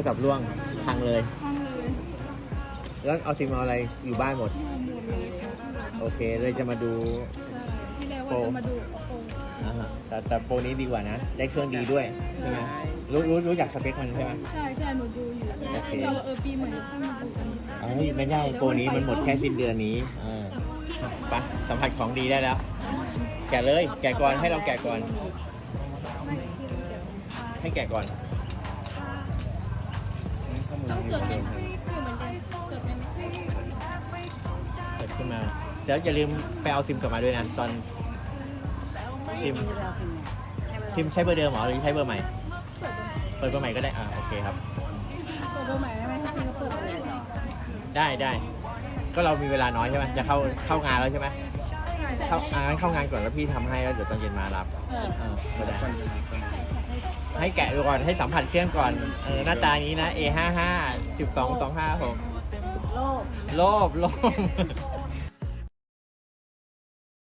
รศัพท์ร่วงพังเลย ห้องเลยแล้วเอาซิมเอาอะไรอยู่บ้านหมดดูหมดเลยโอเคเลยจะมาดูที่แรกว่าจะมาดูโอ้โหอ่าฮะแต่แต่โปรนี้ดีกว่านะ ได้เครื่องดีด้วยใช่ไหมรู้รู้รู้จักสเปคมันใช่ไหม ใช่ใช่หนูดูอยู่โอเค เราเออปีใหม่ค่อยมาดูกันเอ้ยไม่ได้โปรนี้มันหมดแค่สิ้นเดือนนี้เออไปสัมผัสของดีได้แล้ว แกะเลย แกะก่อนให้เราแกะก่อน ไม่ที่เราจะให้แกะก่อนต้อง จดเป็นฟรีคือเหมือนกันจดเป็นฟรีเปิดขึ้นมา แล้วอย่าลืมไปเอาซิมกลับมาด้วยนะตอนซิมซิมใช้เบอร์เดิมเหรอหรือใช้เบอร์ใหม่ เปิดเบอร์ใหม่ก็ได้อ่าโอเคครับ เปิดเบอร์ใหม่ได้ไหมถ้าพี่ก็เปิดเลยได้ได้ก็เรามีเวลาน้อยใช่ไหมจะเข้าเข้างานแล้วใช่ไหมเข้าอ่างั้นเข้างานก่อนแล้วพี่ทำให้แล้วเดี๋ยวตอนเย็นมารับเออเออก็ได้ ให้แกะดูก่อนให้สัมผัสเครื่องก่อนเออหน้าตานี้นะ A55 12 25ผมโลกโลภ โลภ